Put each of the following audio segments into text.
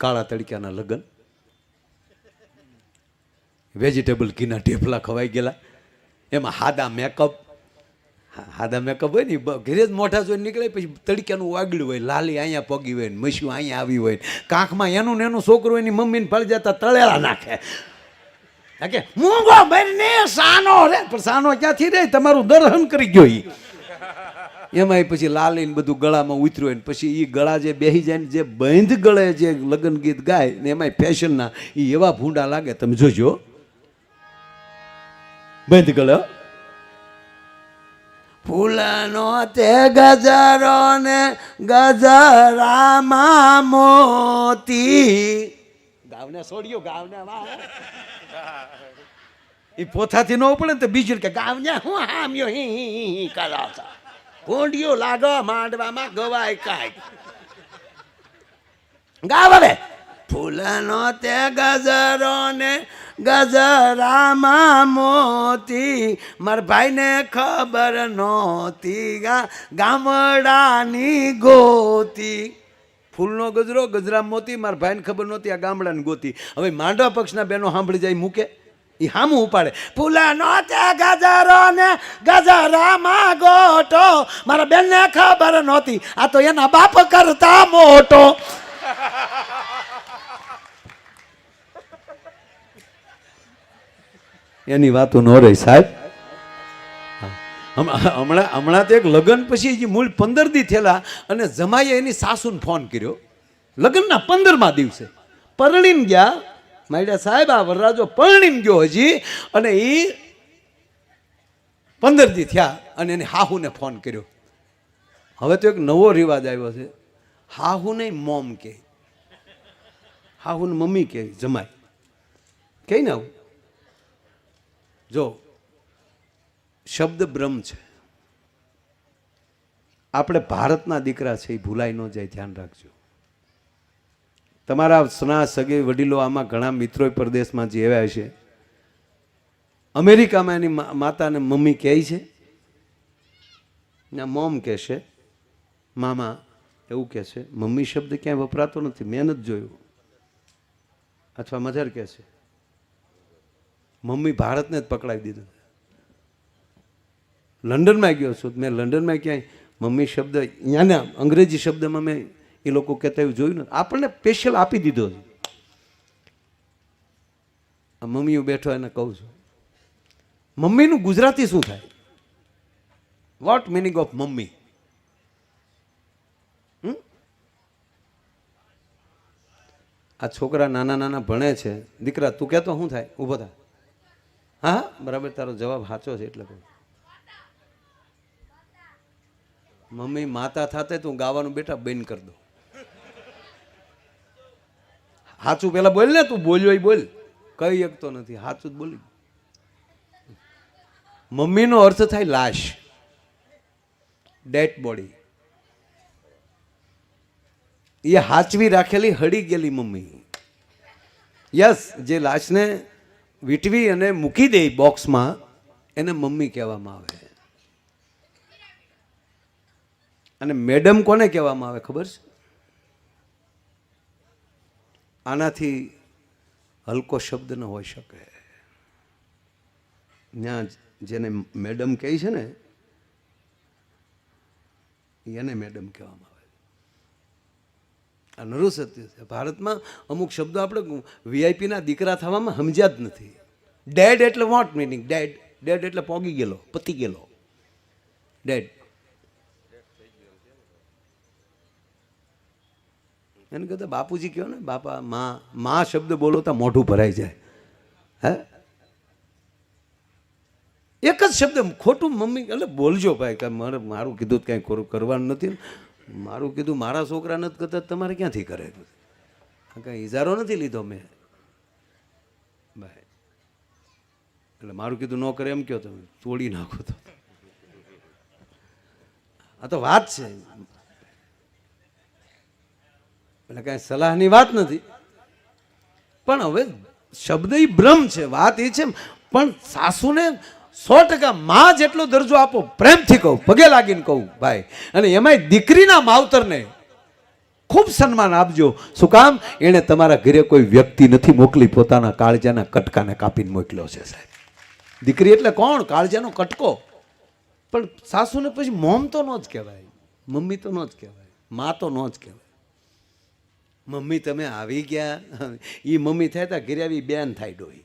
કાળા તડક્યાના લગ્ન. વેજીટેબલ ઘીના ઢેફલા ખવાઈ ગયેલા. એમાં હાદા મેકઅપ હાદા મેકઅપ હોય ને ઘરે જ મોઢા જોઈને નીકળે, પછી તડક્યાનું વાગડ્યું હોય, લાલી અહીંયા પગી હોય ને મસ્યું અહીંયા આવી હોય કાંખમાં એનું ને એનું છોકરું એની મમ્મીને ફળ જતા તળેલા નાખે. કે, મૂંગો બને સાનો રે, પણ સાનો ક્યાંથી રે? તમારું દર્શન કરી ગયો ઈ. એમાંય પછી લાલીને બધું ગળામાં ઉતર્યું હોય પછી એ ગળા જે બેહી જાય ને જે બંધ ગળે જે લગ્ન ગીત ગાય ને એમાંય ફેશનના એ એવા ભૂંડા લાગે. તમે જોજો. બંધ ગળે. ફૂલનો તે ગજરો ને ગજરામાં મોતી. ગાવને છોડ્યો ગાવને વાહ એ પોથાથી ન પડે ને તો બીજું કે ગાવને હું હામ્યો હી હી કુંડિયો લાગો માંડવામાં ગવાય કાય ગાવ હવે. ફૂલનો તે ગજરો ને ગજરામાં મોતી. મારા ભાઈને ખબર નહોતી ગા ગામડાની ગોતી. ફૂલનો ગજરો ગજરા મોતી, મારા ભાઈને ખબર નહોતી આ ગામડાની ગોતી. હવે માંડવા પક્ષના બેનો સાંભળી જાય મૂકે. એ હામું ઉપાડે. ફૂલનો તે ગજરો ને ગજરામાં ગોટો. મારા બેનને ખબર નહોતી. આ તો એના બાપ કરતા મોટો. એની વાતો ન રહી સાહેબ. હમણાં હમણાં તો એક લગ્ન પછી જે મૂળ પંદર દી થયેલા અને જમાઈએ એની સાસુને ફોન કર્યો. લગ્નના પંદરમા દિવસે પરણીને ગયા માયડા સાહેબ, આ વરરાજો પરણીને ગયો હજી અને એ પંદર દી થયા અને એને હાહુને ફોન કર્યો. હવે તો એક નવો રિવાજ આવ્યો છે. હાહુ નહીં મોમ કે. હાહુને મમ્મી કે, જમાય. કે ને આવું? જો, શબ્દ બ્રહ્મ છે. આપણે ભારતના દીકરા છે, એ ભૂલાઈ ન જાય, ધ્યાન રાખજો. તમારા સ્ના સગે વડીલો આમાં ઘણા મિત્રો પરદેશમાં જે છે. અમેરિકામાં એની માતાને મમ્મી કહે છે. ના મોમ કહેશે મામા, એવું કહેશે મમ્મી શબ્દ ક્યાંય વપરાતો નથી, મેં નથી જોયું. અથવા મધર કહેશે મમ્મી ભારતને જ પકડાવી દીધું. લંડનમાં ગયો છું. મેં લંડનમાં ક્યાંય મમ્મી શબ્દ અહીંયાના અંગ્રેજી શબ્દમાં મેં એ લોકો કહેતા એવું જોયું ને? આપણને સ્પેશિયલ આપી દીધો છે. આ મમ્મી બેઠો એને કહું છું, મમ્મીનું ગુજરાતી શું થાય? What meaning of mummy? આ છોકરા નાના નાના ભણે છે. દીકરા, તું કહેતો શું થાય? ઊભો થાય હા હા, બરાબર, તારો જવાબ સાચો છે એટલે કહું. મમ્મી, માતા થાતે તું ગાવાનું બેટા બેન કરી દો. સાચું પેલા બોલ ને તું, બોલ્યો એ બોલ. કઈ શકતો નથી સાચું જ બોલી. મમ્મીનો અર્થ થાય લાશ. ડેડ બોડી એ હાચવી રાખેલી હળી ગયેલી મમ્મી. યસ જે લાશને વીટવી અને મૂકી દે બોક્સમાં, એને મમ્મી કહેવામાં આવે. અને મેડમ કોને કહેવામાં આવે, ખબર છે? આનાથી હલકો શબ્દ ન હોઈ શકે. ત્યાં જેને મેડમ કહે છે ને, એને મેડમ કહેવામાં આવે આ નરું સત્ય છે. ભારતમાં અમુક શબ્દો આપણે વીઆઈપીના દીકરા થવામાં સમજ્યા જ નથી. ડેડ એટલે વોટ મિનિંગ ડેડ ડેડ એટલે પોગી ગયેલો, પતી ગયેલો. ડેડ એને કહેતા બાપુજી કહો ને, બાપા, માં માં શબ્દ બોલો તો મોઢું ભરાઈ જાય. હે? એક જ શબ્દ ખોટું મમ્મી, એટલે બોલજો ભાઈ, કે મારે, મારું કીધું કાંઈ કરું, કરવાનું નથી. મારું કીધું મારા છોકરા નથી કરતા તમારે ક્યાંથી કરે? કાંઈ ઇજારો નથી લીધો મેં? ભાઈ, એટલે મારું કીધું ન કરે એમ કહો તમે, તોડી નાખો તો. આ તો વાત છે. એટલે કાંઈ સલાહની વાત નથી. પણ હવે શબ્દ એ ભ્રમ છે, વાત એ છે પણ સાસુને સો ટકા માં જેટલો દરજ્જો આપો, પ્રેમથી કહું, પગે લાગીને કહું, ભાઈ. અને એમાંય દીકરીના માવતરને ખૂબ સન્માન આપજો. શું કામ? એણે તમારા ઘરે કોઈ વ્યક્તિ નથી મોકલી, પોતાના કાળજાના કટકાને કાપીને મોકલ્યો છે, સાહેબ. દીકરી એટલે કોણ? કાળજાનો કટકો. પણ સાસુને પછી મોમ તો ન જ કહેવાય. મમ્મી તો ન જ કહેવાય. મા તો ન જ કહેવાય. મમ્મી, તમે આવી ગયા? એ મમ્મી થાય ત્યાં ઘરે આવી બેન થાય ડોહી.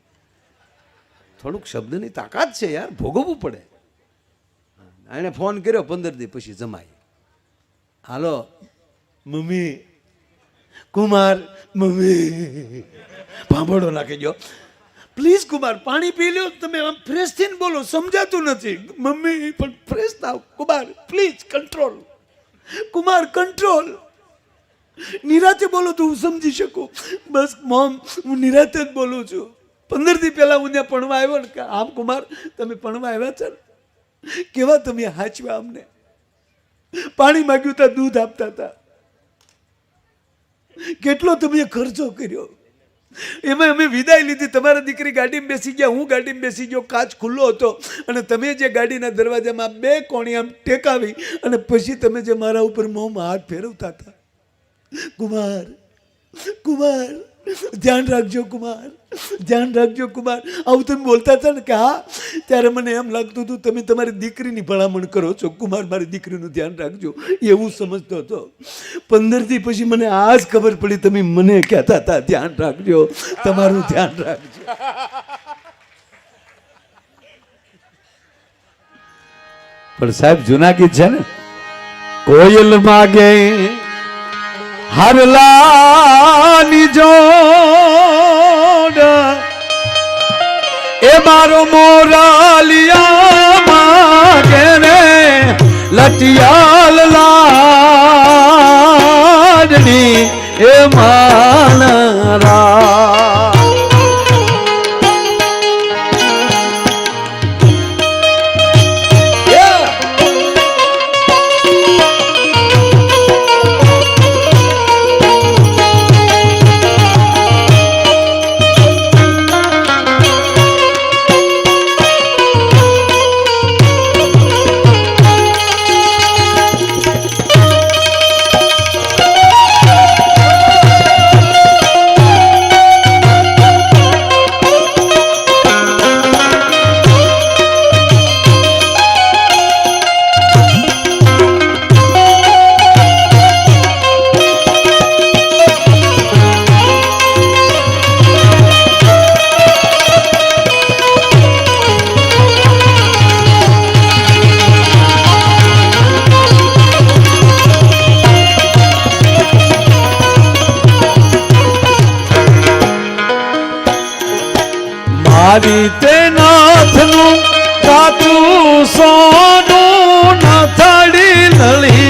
થોડુંક શબ્દની તાકાત છે યાર, ભોગવવું પડે. એણે ફોન કર્યો પંદર દી પછી જમાઈ હાલો, મમ્મી, કુમાર, મમ્મી, ભાંભળો નાખી ગયો પ્લીઝ કુમાર, પાણી પી લ્યો, તમે આમ ફ્રેશ થઈને બોલો, સમજાતું નથી. મમ્મી, પણ ફ્રેશ થાવ. Kumar please control Kumar control નિરાતે બોલો તો હું સમજી શકું. બસ મોમ, હું નિરાતે જ બોલું છું. પંદર દી પહેલા હું ત્યાં ભણવા આવ્યો ને આમ કુમાર, તમે ભણવા આવ્યા છો કેવા તમે હાચવા અમને? પાણી માગ્યું તા, દૂધ આપતા હતા કેટલો તમે ખર્ચો કર્યો? એમાં અમે વિદાય લીધી. તમારા દીકરી ગાડીમાં બેસી ગયા, હું ગાડીમાં બેસી ગયો, કાચ ખુલ્લો હતો. અને તમે જે ગાડીના દરવાજામાં બે કોણી આમ ટેકાવી અને પછી તમે જે મારા ઉપર મોંમાં હાથ ફેરવતા હતા. કુમાર કુમાર, ધ્યાન રાખજો કુમાર, ધ્યાન રાખજો કુમાર. આવું તમે બોલતા હતા ને કે હા, ત્યારે મને એમ લાગતું હતું, તમે તમારી દીકરીની ભલામણ કરો છો. કુમાર મારી દીકરીનું ધ્યાન રાખજો. એવું સમજતો હતો. પંદરથી પછી મને આ જ ખબર પડી, તમે મને કહેતા હતા, ધ્યાન રાખજો, તમારું ધ્યાન રાખજો. પણ સાહેબ, જૂના ગીત છે ને? કોયલ માગે હરલાની જોડ. એ મારો મોરાલિયા માગે રે લટિયાલ લાડની. એ માનરા મારી તે નાથનું કાતું સોનું નથડી લળી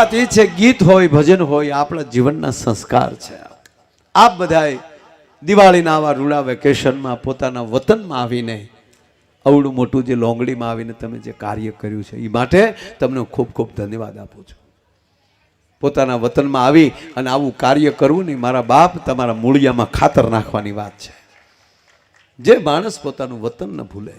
વાત એ છે, ગીત હોય, ભજન હોય, આપણા જીવનના સંસ્કાર છે. આપ બધાએ દિવાળીના આવા રૂડા વેકેશનમાં પોતાના વતનમાં આવીને અવડું મોટું જે લોંગડીમાં આવીને તમે જે કાર્ય કર્યું છે, એ માટે તમને ખૂબ ખૂબ ધન્યવાદ આપું છું. પોતાના વતનમાં આવી અને આવું કાર્ય કરવું નહીં મારા બાપ તમારા મૂળિયામાં ખાતર નાખવાની વાત છે. જે માણસ પોતાનું વતન ન ભૂલે.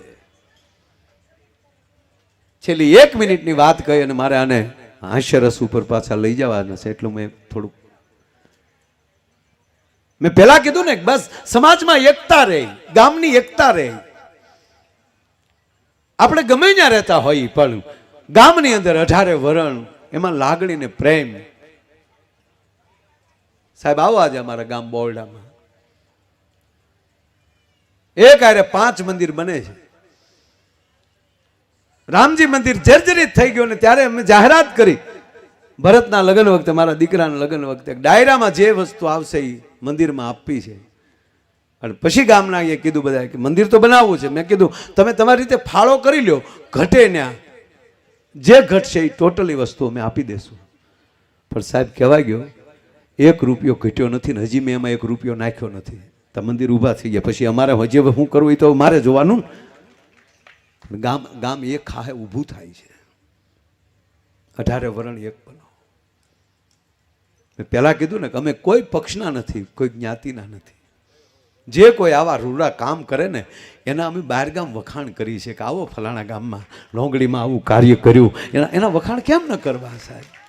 છેલ્લી એક મિનિટની વાત કહી અને મારે આને હાસ્યરસ ઉપર પાછા લઈ જવાના છે, એટલું મેં થોડુંક મેં પહેલા કીધું ને બસ સમાજમાં એકતા રહે, ગામની એકતા રહે. આપણે ગમે ત્યાં રહેતા હોય પણ ગામની અંદર અઢારે વરણ, એમાં લાગણી ને પ્રેમ. સાહેબ, આવો આજે અમારા ગામ બોરડામાં. એક આરે પાંચ મંદિર બને છે. રામજી મંદિર જર્જરિત થઈ ગયું ને ત્યારે અમે જાહેરાત કરી. ભરતના લગ્ન વખતે, મારા દીકરાના લગ્ન વખતે ડાયરામાં જે વસ્તુ આવશે એ મંદિરમાં આપવી છે. અને પછી ગામના એ કીધું બધા કે મંદિર તો બનાવવું છે. મેં કીધું, તમે તમારી રીતે ફાળો કરી લો ઘટે ત્યાં જે ઘટશે એ ટોટલી વસ્તુ અમે આપી દેશું. પણ સાહેબ કહેવાય ગયો, એક રૂપિયો ઘટ્યો નથી ને હજી મેં એમાં એક રૂપિયો નાખ્યો નથી. તો મંદિર ઊભા થઈ ગયા. પછી અમારે હજી હવે શું કરવું એ તો મારે જોવાનું ને. ગામ ગામ એક ખાહે ઊભું થાય છે. અઢારે વરણ એક બનો મેં પહેલાં કીધું ને કે અમે કોઈ પક્ષના નથી, કોઈ જ્ઞાતિના નથી. જે કોઈ આવા રૂડા કામ કરે ને, એના અમે બહારગામ વખાણ કરી છે કે આવો ફલાણા ગામમાં લોંગડીમાં આવું કાર્ય કર્યું. એના એના વખાણ કેમ ન કરવા સાહેબ?